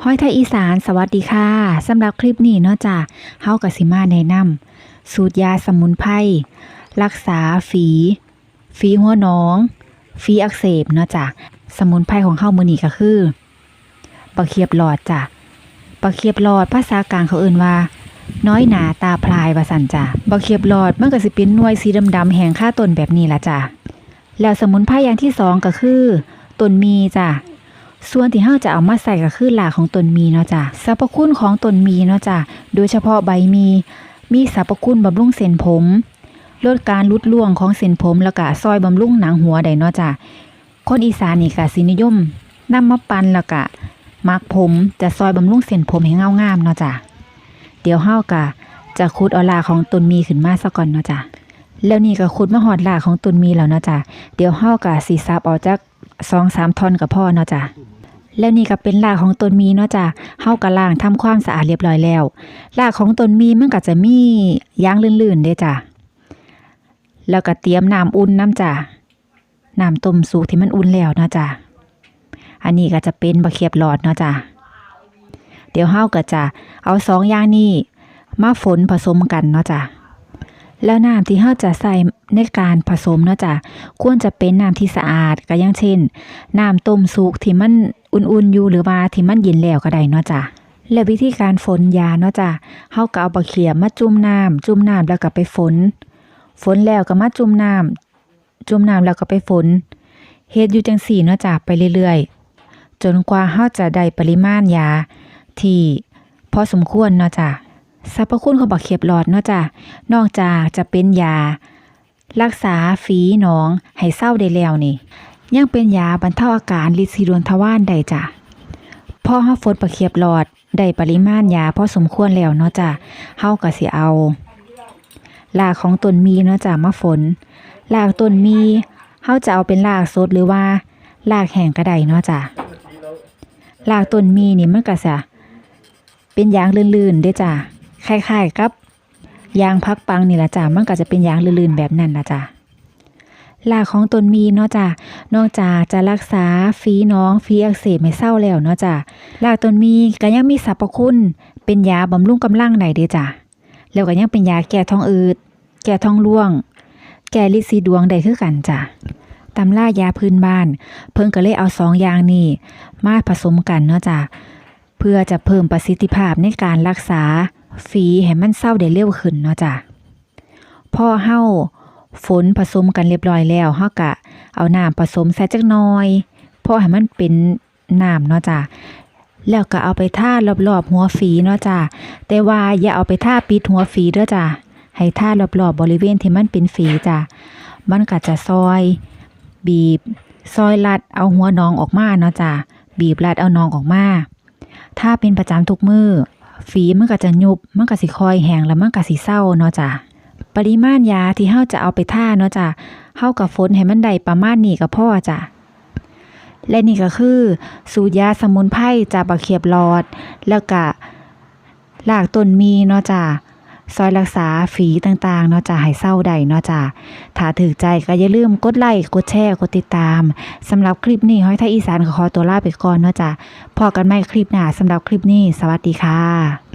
ห้อยไทยอีสานสวัสดีค่ะสำหรับคลิปนี้เนาะจ้ะเฮากับสิมาแนะนำสูตรยาสมุนไพรรักษาฝี ฝีหัวหนอง ฝีอักเสบเนาะจ้ะสมุนไพรของเฮามือนี้ก็คือปะเขียบหลอดจ้ะปะเขียบหลอดภาษากลางเขาเอ่นว่า น้อยหนาตาพลายว่าซั่นจ้ะบะเขียบหลอดมันก็สิเป็นหน่วยสีดำๆแห้งค่าต้นแบบนี้ละจ้ะแล้วสมุนไพรอย่างที่สองก็คือต้นมีจ้ะ ส่วนที่เฮาจะเอามาใส่ก็คือหลาของตนมีเนาะจ้ะสรรพคุณของตนมีเนาะจ้ะโดยเฉพาะใบมี มีสรรพคุณบำรุงเส้นผม ลดการลุดล่วงของเส้นผมแล้วก็ซอยบำรุงหนังหัวได้เนาะจ้ะคนอีสานนี่ก็สินิยมนำมาปั่นแล้วก็มักผมจะซอยบำรุงเส้นผมให้เงางามเนาะจ้ะเดี๋ยวเฮาก็จะขุดเอาราของตนมีขึ้นมาซะก่อนเนาะจ้ะแล้วนี่ก็ขุดมาหอดราของต้นมีแล้วเนาะจ้ะเดี๋ยวเฮาก็สิซับออกจากสองสามทอนก็พอเนาะจ้ะ แล้วนี่ก็เป็นรากของต้นมีเนาะจ้ะเฮาก็ล้างทำความสะอาดเรียบร้อยแล้วรากของต้นมีมันก็จะมียางลื่นๆเด้จ้ะแล้วก็เตรียมน้ำอุ่นน้ำจ้ะน้ำต้มสุกที่มันอุ่นแล้วเนาะจ้ะอันนี้ก็จะเป็นบะเขียบหลอดเนาะจ้ะเดี๋ยวเฮาก็จะเอาสองอย่างนี้มาฝนผสมกันเนาะจ้ะแล้วน้ำที่เฮาจะใส่ในการผสมเนาะจ้ะควรจะเป็นน้ำที่สะอาดก็อย่างเช่นน้ำต้มสุกที่มัน อุ่นๆอยู่หรือว่าที่มันเย็นแล้วก็ได้เนาะจ้ะและวิธีการฝนยาเนาะจ้ะเฮาก็เอาบะเขียบมาจุ่มน้ำจุ่มน้ำแล้วก็ไปฝน ฝนแล้วก็มาจุ่มน้ำจุ่มน้ำแล้วก็ไปฝนเฮ็ดอยู่จังสี่เนาะจ้ะไปเรื่อยๆ จนกว่าเฮาจะได้ปริมาณยาที่พอสมควรเนาะจ้ะสรรพคุณของบักเขียบหลอดเนาะจ้ะนอกจากจะเป็นยา รักษาฝีหนองให้เศร้าได้แล้วนี่ ยังเป็นยาบรรเทาอาการลิดซีดวนทวารได้จ้ะพอเฮาฝนประเคียบหลอดได้ปริมาณยาพอสมควรแล้วเนาะจ้ะเฮาก็สิเอารากของต้นมีเนาะจ้ะมาฝนรากต้นมีเฮาจะเอาเป็นรากสดหรือว่ารากแห้งก็ได้เนาะจ้ะรากต้นมีนี่มันก็จะเป็นยางลื่นๆเด้อจ้ะคล้ายๆกับยางพักปังนี่แหละจ้ะมันก็จะเป็นยางลื่นๆแบบนั้นนะจ้ะ รากของต้นมีเนาะจ้ะนอกจากจะรักษาฝีน้องฝีอักเสบไม่เศร้าแล้วเนาะจ้ะรากต้นมีก็ยังมีสรรพคุณ เป็นยาบำรุงกำลังได้เด้จ้ะแล้วก็ยังเป็นยาแก้ท้องอืด แก้ท้องร่วง แก้ลิซีดวงได้คือกันจ้ะตำรายาพื้นบ้าน เพิ่งก็เลยเอาสองอย่างนี้มาผสมกันเนาะจ้ะเพื่อจะเพิ่มประสิทธิภาพในการรักษาฝีให้มันเศร้าได้เร็วขึ้นเนาะจ้ะพ่อเฮา ฝนผสมกันเรียบร้อยแล้วเฮากะ เอาน้ำผสมใส่จักหน่อยพอให้มันเป็นน้ำเนาะจ้ะแล้วก็เอาไปทารอบๆหัวฝีเนาะจ้ะแต่ว่าอย่าเอาไปทาปิดหัวฝีเด้อจ้ะให้ทารอบๆบริเวณที่มันเป็นฝีจ้ะมันก็จะซอย บีบ ซอยลัดเอาหัวน้องออกมาเนาะจ้ะบีบลัดเอาน้องออกมา ถ้าเป็นประจำทุกมือฝีมันก็จะยุบมันก็สิคอยแห้งแล้วมันก็สิเศร้าเนาะจ้ะ ปริมาณยาที่เฮาจะเอาไปท่าเนาะจ้ะเฮากับฝนให้มันได้ประมาณนี้ก็พอจ้ะและนี่ก็คือ สูตรยาสมุนไพรจากบักเขียบหลอด แล้วก็รากต้นมีเนาะจ้ะซอยรักษาฝีต่างๆ เนาะจ้ะให้เศร้าได้เนาะจ้ะถ้าถือใจก็อย่าลืมกดไลค์กดแชร์กดติดตามสำหรับคลิปนี้ห้อยไทยอีสานขอตัวลาไปก่อนเนาะจ้ะพอกันใหม่คลิปหน้าสำหรับคลิปนี้ สวัสดีค่ะ